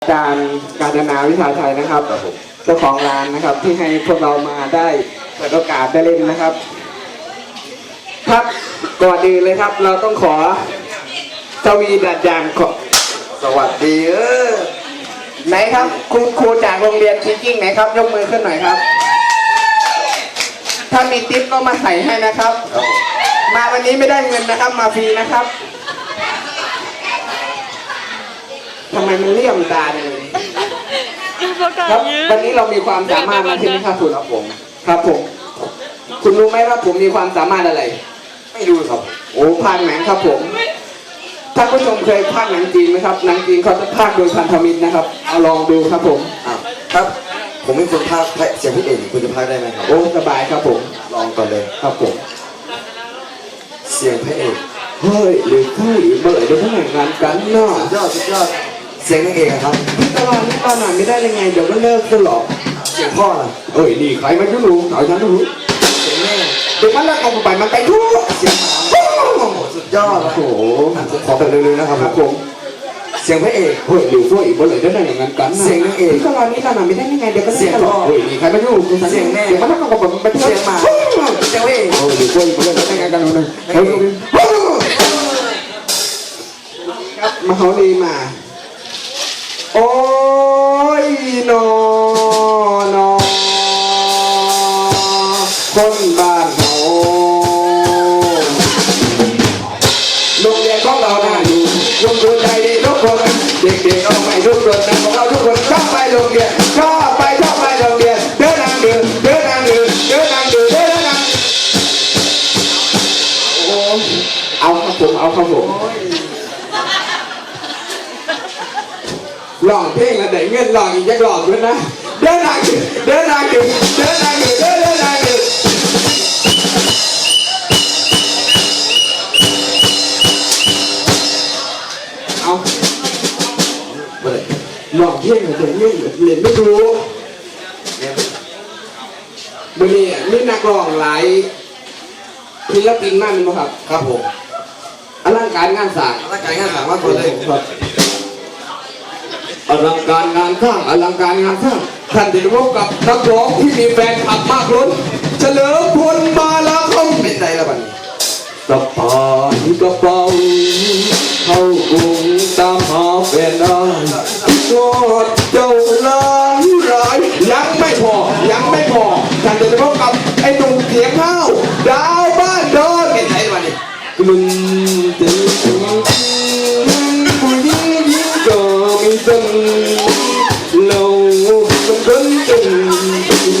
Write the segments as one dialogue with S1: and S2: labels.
S1: อาจารย์การจนาวิชาชัยนะครับเจ้าของร้านนะครับที่ให้พวกเรามาได้เปิดโอกาสได้เล่นนะครับ ครับก่อนอื่นเลยครับ เราต้องขอสวีดัดยางขอ
S2: สวัสดีเออ
S1: ไหนครับครูครูจากโรงเรียนคิกกิ้งไหนครับยกมือขึ้นหน่อยครับ ถ้ามีทิปก็มาใส่ให้นะครับ
S2: ครับผม
S1: มาวันนี้ไม่ได้เงินนะครับ มาฟรีนะครับ ทำไมมันเลี่ยมตาเลย
S3: ประกาศ
S1: ครับ
S3: ยืน
S1: วันนี้เรามีความสามารถนะใช่ไหมครับคุณ
S2: ครับผม
S1: ครับผม คุณรู้ไหมว่าผมมีความสามารถอะไร
S2: ไม่รู้ครับ
S1: โอ้ภาคหนังครับผมท่านผู้ชมเคยภาคหนังจีนไหมครับหนังจีนเขาจะภาคโดยพันธมิตรนะครับ เอาลองดูครับผม
S2: อ้าวครับ ผมเป็นคนพากย์เสียงพี่เอกคุณจะพากย์ได้ไหมครับ
S1: โอ้สบายครับผม
S2: ลองก่อนเลย
S1: ครับผม
S2: เสียงพระเอก
S1: เฮ้ยหรือเฮ้ยเมื่อไหร่จะต้องแต่งงานกันเนาะ
S2: สุดยอดสุดยอด เสียงนางเอกอะครับ
S1: พี่ตะวันนี่ตอนหน่อยไม่ได้ยังไง เดี๋ยวก็เลิกกันหรอก
S2: เสียงพ่อล่ะ
S1: เอ้ยนี่ใครมายุ่งรู้เอาฉันรู้
S2: เสียงแม่
S1: เดี๋ยวมันเลิกเอาไปมันไปทั่ว
S2: เสียงหมาโอ้โหสุดยอด
S1: โอ้โห
S2: อะผมขอแบบเร็วๆนะครับ
S1: ครับผม
S2: เสียงพระเอก
S1: เฮ้ยหรือเฮ้ยเมื่อไหร่จะแต่งงานกันนะ
S2: เสียงนางเอก
S1: พี่ตะวันนี่ตอนหน่อยไม่ได้ยังไงเดี๋ยวก็เลิ
S2: เสี
S1: ก
S2: ยง
S1: กันหรอก
S2: พ่อ
S1: เฮ้ยนี่ใครมายุ่ง
S2: เสียงแม่
S1: เดี๋ยวมันเลิกเอาไปมันไปทั่ว
S2: เสียงหมาเสียงพระเอก
S1: โอ้ยหรือเฮ้ยเมื่อไหร่จะแต่งงานกันนะเฮ้ยครับมาเขาดีมา ไม่ทุกคนนะของเราทุกคนชอบไปโรงเรียนชอบไปชอบไปโรงเรียนเดินทางเดินเดินทางเดินเดินทางเดินเดินทางโอ้เอาครับผมเอาครับผมหลอกเพลงแล้วได้เงินหลอกอีกจะหลอกด้วยนะเดินทางอยู่เดินทางอยู่เดินทาง หลอกเพลงแล้วได้เงินเรียนไม่รู้
S2: เนี่ย
S1: วันนี้มีนักร้องหลายศิลปินมากเลยครับ
S2: ครับผม
S1: อลังการงานสร้าง
S2: ร่างกายงานสามารถคนเลย
S1: ครับอลังการงานข้างอลังการงานข้างท่านจะได้พบกับนักร้องที่มีแฟนคลับมากล้น เฉลิมพลมาลาคม
S2: เป็นไรละบัดนี้
S1: สะพายกระเป๋าเข้าก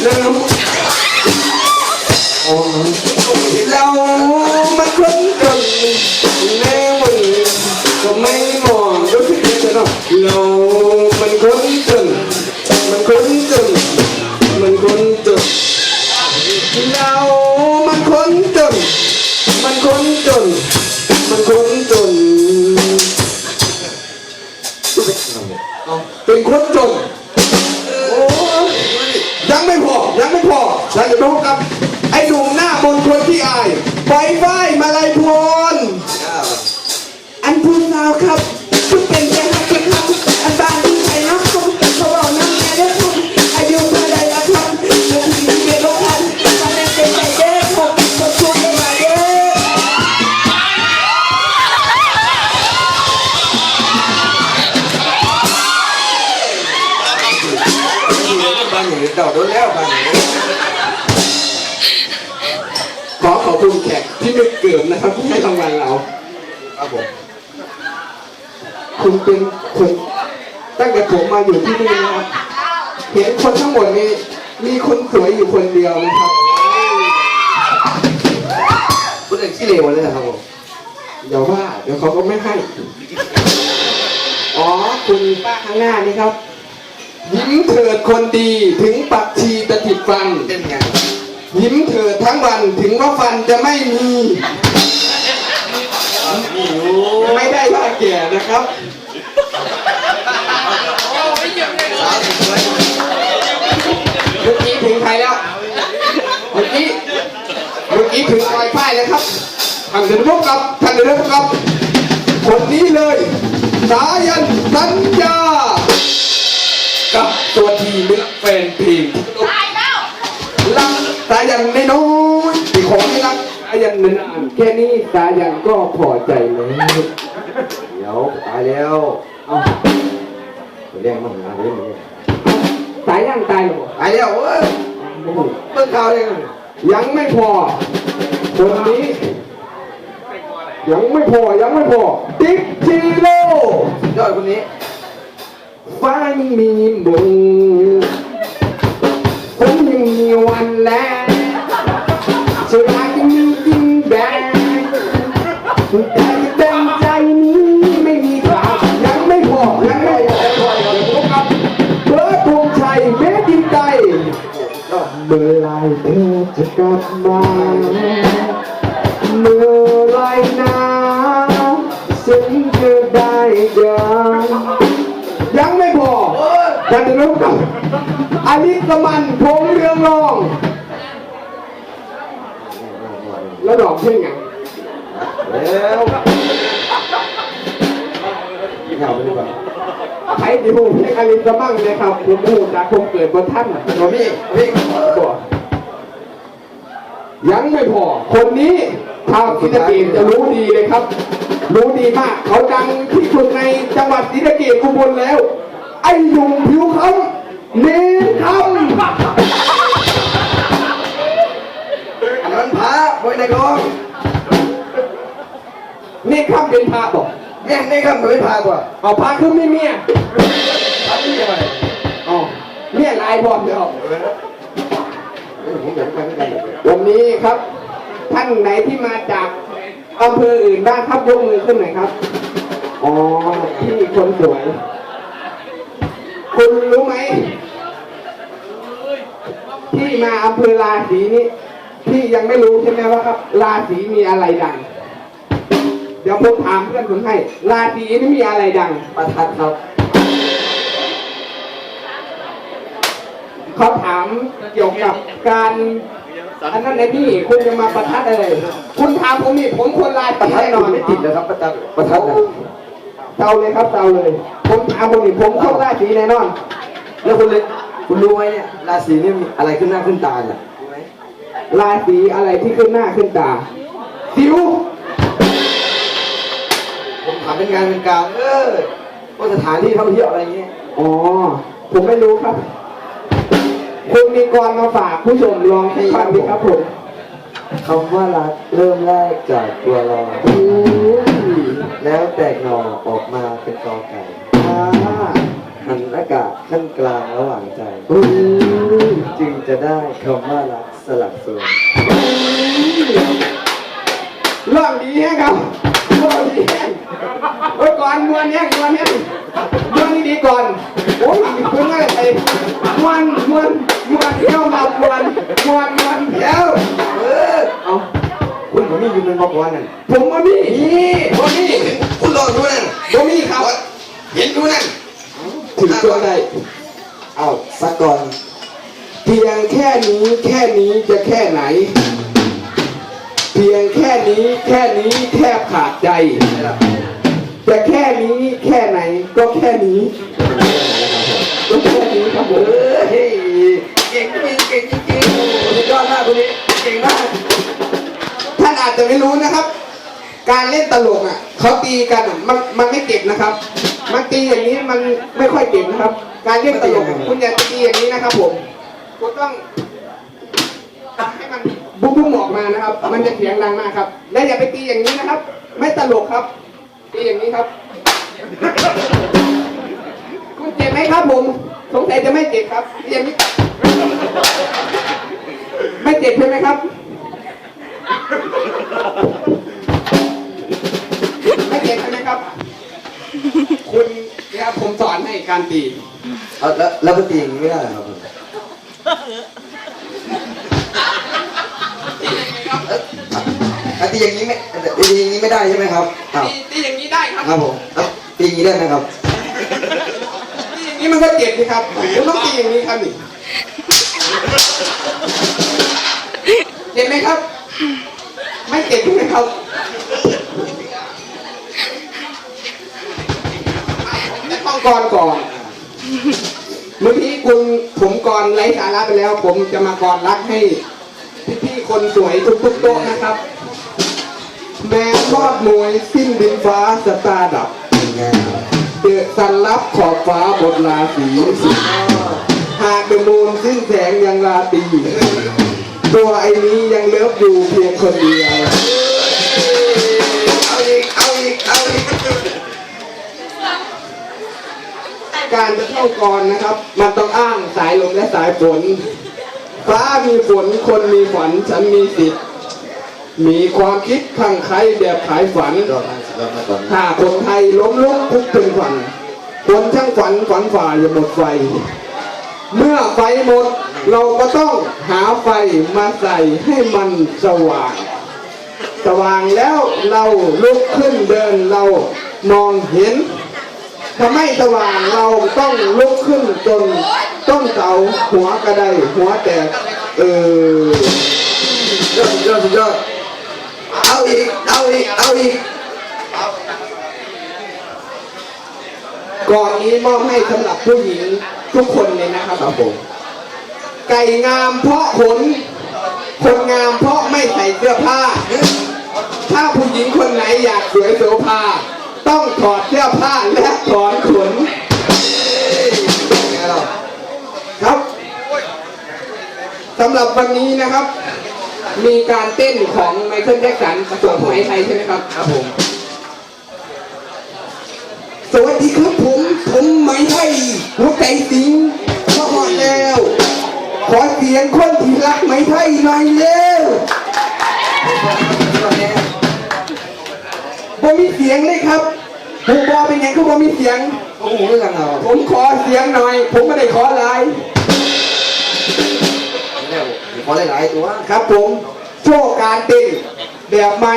S1: ลืมโอ้ยเรามาคุ้นกันแม้วันก็ไม่มองด้วยดแต่เราเรามันคุ้นกันมันคุ้นกันมันคุ้นกันเรามันคุ้นกันมันคุ้นกันมันคุ้นกันเป็นคนจน ยังไม่พอเราจะพบกับ ไอ้หนุ่มหน้ามนต์คนที่อายไฟไฟมาลัยพรอันพูดสาวครับ เต่า
S2: โดนแล้วบ้านอยู่
S1: ขอขอบคุณแขกที่ไม่เกิดนะครับที่ให้รางวัลเรา
S2: ครับผม
S1: คุณเป็นคนตั้งแต่ผมมาอยู่ที่นี่นะครับเห็นคนทั้งหมดนี้มีคนสวยอยู่คนเดียวนะครับ
S2: คุณเอกขี้เลวเลยนะครับผม
S1: อย่าว่า เดี๋ยวเขาก็ไม่ให้ อ๋อ คุณป้าข้างหน้านี่ครับ ยิ้มเถิดคนดีถึงปักชีจะติดฟัน
S2: เป็นไง
S1: ยิ้มเถิดทั้งวันถึงว่าฟันจะไม่มี
S2: มีอยู่
S1: ไม่ได้ว่าแก่นะครับ
S2: สาวสวย
S1: เมื่อกี้ถึงใครแล้วเมื่อกี้เมื่อกี้ถึงปลอยป้ายแล้วครับท่านเดินพบกับท่านเดินพบกับคนนี้เลย สายันสัญญา กับตัวทีเลือกแฟนเพลงตายแล้วรักตายยังไม่น้อยที่ขอให้รักตายยันนานแค่นี้ตายยังก็พอใจแล้ว
S2: เดี๋ยวตายแล้ว
S1: เอ้า
S2: เรียกมาหาเรื่องเล
S1: ยตายยังตายหรอ
S2: ตายแล้วเว้เมื่อข่าวเลย
S1: ยังไม่พอคนนี้ยังไม่พอยังไม่พอติ๊กจีโร่
S2: ยอดคนนี้
S1: ฟ้ายังมีมือผมยังมีวันแลสุรายังมีจริงแดงแต่เต็มใจนี้ไม่มีข่ายังไม่พอยังไม่พอยังไม่พอเบิร์ธงชัยเมดินไตเมื่อไรเธอจะกลับมาเมื่อไร อลิสมันพงเรืองรอง แล้วดอกเช่นไง
S2: แล้วเหงาไปดีกว่า
S1: ใครที่พูดเพลงอลิสมั่งเลยครับผมพูดจากผมเกิดบนท่าน
S2: หมอพี่พี่
S1: บอกยังไม่พอ คนนี้ชาวศรีสะเกษจะรู้ดีเลยครับ รู้ดีมาก เขาดังที่สุดในจังหวัดศรีสะเกษอุบลแล้ว ไอ้หนุ่มผิวคำเนรค
S2: อันนั้นพระบอยในกองำ
S1: เนรคำเป็นพระบอก
S2: แม่งนี่ครับมันไม่พากว่า
S1: เอาพระคือไม่เมีย
S2: พระนี่ยังไง
S1: อ๋อเมียลายบอมเดียว
S2: ผมอยากไปด้วยกัน
S1: วันนี้ครับ ท่านไหนที่มาจากอำเภออื่นบ้างครับยกมือขึ้นหน่อยครับ อ๋อพี่คนสวย คุณรู้ไหม ที่มาอำเภอราศีนี้พี่ยังไม่รู้ใช่ไหมว่าครับ ราศีมีอะไรดัง เดี๋ยวผมถามเพื่อนผมให้ ราศีนี้มีอะไรดัง
S2: ประทัดครับ
S1: เขาถามเกี่ยวกับการอันนั้นไอ้พี่คุณจะมาประทัดอะไร คุณถามผมนี่ผมคนรา
S2: ประ
S1: ศี
S2: ทัด
S1: แน่น
S2: น
S1: อ
S2: อน
S1: น
S2: ไม่ติดเลยครับประทัดประทัดนะ
S1: เตาเลยครับเตาเลย ผมถามผมนี่ผมคนราศีแน่นอน
S2: แล้วคุณเลยคุณรู้ไหมเนี่ยราศีนี่มีอะไรขึ้นหน้าขึ้นตาเนี่ยรู้ไหม
S1: ราศีอะไรที่ขึ้นหน้าขึ้นตาสิว
S2: ผมถามเป็นงานเป็นการเออว่าสถานที่ท่องเที่ยวอะไรเงี้ย
S1: อ๋อ ผมไม่รู้ครับ คุณมีกรมาฝากผู้ชมลองให้ฟังดีครับผม
S2: คำว่ารักเริ่มแรกจากตัวเรา
S1: อุ้ย
S2: แล้วแตกหน่อออกมาเป็นกอไก่หันอากาศขั้นกลางระหว่างใจ จึงจะได้คำว่ารักสลักส่วน
S1: เรื่องดีแฮะครับเรื่องดีแฮะโอ้ยก่อนมวนแฮะมวนแฮะมวนนี่ดีก่อนโอ้ยเพิ่งอะไรมวนมวนมวนเที่ยวมามวนมวนมวน
S2: เดี๋ยว มมีอยู่เป็นบอกว่านั่น
S1: ผมมานี่
S2: นี่คนนี้คุณลองดูนั่น
S1: ผมมีครับ
S2: เห็นดูนั่น
S1: ถึงตัวได้
S2: เอาสักก่อน
S1: เพียงแค่นี้แค่นี้จะแค่ไหน เพียงแค่นี้แค่นี้แทบขาดใจจะแค่นี้แค่ไหนก็แค่นี้ก็แค่นี้ครับผ
S2: เอ
S1: ม ท่านอาจจะไม่รู้นะครับ การเล่นตลกอะเขาตีกันอะมันมันไม่เจ็บนะครับ มันตีอย่างนี้มันไม่ค่อยเจ็บนะครับ การเล่นตลกอะคุณอย่าตีอย่างนี้นะครับ ผมคุณต้องให้มันบุ้มบุ้มออกมานะครับ มันจะเสียงดังมากครับ และอย่าไปตีอย่างนี้นะครับ ไม่ตลกครับ ตีอย่างนี้ครับ คุณเจ็บไหมครับ ผมสงสัยจะไม่เจ็บครับตีอย่างนี้ไม่เจ็บใช่ไหมครับ ไม่เจ็บใช่ไหมครับ คุณนะครับผมสอนให้การตี
S2: เอาแล้วแล้วปกติอย่างนี้ไม่ได้เหรอครับผมเอ้ยอะตีอย่างนี้ไม่ตีอย่างนี้ไม่ได้ใช่ไหมครับอ้าว
S1: ตีตีอย่างนี้ได้ครับ
S2: ครับผมเอ้าตีอย่างนี้ได้ไหมครับ
S1: ตีอย่างนี้มันก็เจ็บสิครับคุณต้องตีอย่างนี้ครับนี่เจ็บไหมครับ ไม่เจ็บใช่ไหมครับจะต้องกรก่อน เมื่อกี้คุณผมกรไร้สาระไปแล้ว ผมจะมากรรักให้พี่ๆคนสวยทุกๆโต๊ะนะครับ แม้ทอดมวยสิ้นดินฟ้าสตาร์ดับ
S2: เป็น
S1: เดือดสันลับขอบฟ้าบทราศีหากเดมูนสิ้นแสงยังราตี ตัวไอ้นี้ยังเลิฟอยู่เพียงคนเดียว
S2: เอาอีก เอาอีก เอาอีก
S1: การจะเข้ากรนะครับ มันต้องอ้างสายลมและสายฝน ฟ้ามีฝน คนมีฝัน ฉันมีสิทธิ์ มีความคิดข้างใครแบบขายฝัน ถ้าคนไทยล้มลุกทุกถึงฝัน คนช่างฝันฝันฝ่าอย่าหมดไฟ เมื่อไฟหมดเราก็ต้องหาไฟมาใส่ให้มันสว่าง สว่างแล้วเราลุกขึ้นเดินเรามองเห็นถ้าไม่สว่างเราต้องลุกขึ้นจนต้นเสาหัวกระไดหัวแตกเออ
S2: ยอดสุดยอดยอดเอาอีกเอาอีกเอาอีก
S1: ก่อนนี้มอบให้สำหรับผู้หญิงทุกคนเลยนะครับ
S2: ครับผม
S1: ไก่งามเพราะขน คนงามเพราะไม่ใส่เสื้อผ้า ถ้าผู้หญิงคนไหนอยากสวยโสภา ต้องถอดเสื้อผ้าและถอนขน
S2: ไงเรา
S1: ครับสำหรับวันนี้นะครับ มีการเต้นของไมเคิลแจ็คสันผสมไหมไทยใช่ไหมครับ
S2: ครับผม
S1: สวัสดีครับผม ผมไหมไทยหัวใจสิงมาหอดแล้ว ขอเสียงคนที่รักไหมไทยหน่อยเร็วบ่มีเสียงเลยครับหูบอเป็นไงก็บ่มีเสียง
S2: โอ้โหเรื่องเรา
S1: ผมขอเสียงหน่อย ผมไม่ได้ขอไลน์
S2: เนี่ยขอหลายๆตัว
S1: ครับผม โชว์การเต้นแบบใหม่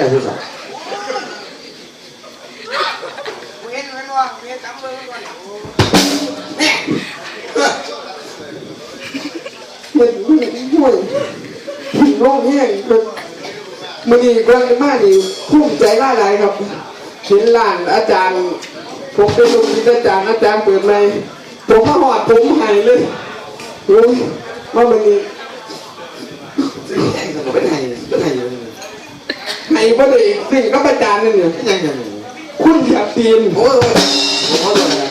S2: ล่ะสุดยอดเนี่ยเออ
S1: เห็นห่วยห่วยถึงร้องแห้งครับมันนี่กำลังมานี่ภูมิใจหลายหลายครับเห็นหลานอาจารย์ ผมเป็นลูกศิษย์อาจารย์อาจารย์เปิดไมผมมาหอดผมหายเลยโอ้ยว่ามันนี่
S2: เป็นไงเป็นไง อยู่
S1: หายบ่ได้สิ่งก็อาจารย์นั่นเนี่ย
S2: เป็นยังไง
S1: คุณอยากตีน
S2: โอ้ยผมขอโทษนะ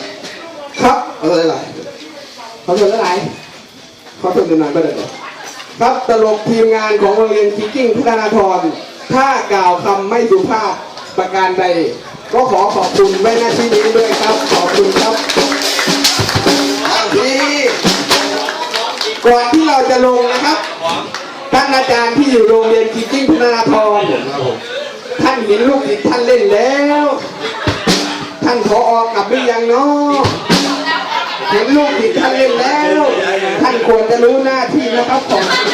S2: ครับขอโทษหลาย
S1: ขอโทษอะไรขอโทษน่อยก็ได้ครับตลกทีมงานของโรงเรียนคิกกิ้งพัฒนาธรถ้ากล่าวคำไม่สุภาพประการใด ก็ขอขอบคุณไว้หน้าที่นี้ด้วยครับ ขอบคุณครับ
S2: อ้าวพี่
S1: ก่อนที่เราจะลงนะครับ ท่านอาจารย์ที่อยู่โรงเรียนคิกกิ้งพัฒนาธร
S2: ครับผม
S1: ท่านเห็นลูกศิษย์ท่านเล่นแล้ว ท่านขออกลับหรือยังเนาะเห็นลูกศิษย์ท่านเล่นแล้ว ท่านควรจะรู้หน้าที่นะครับของ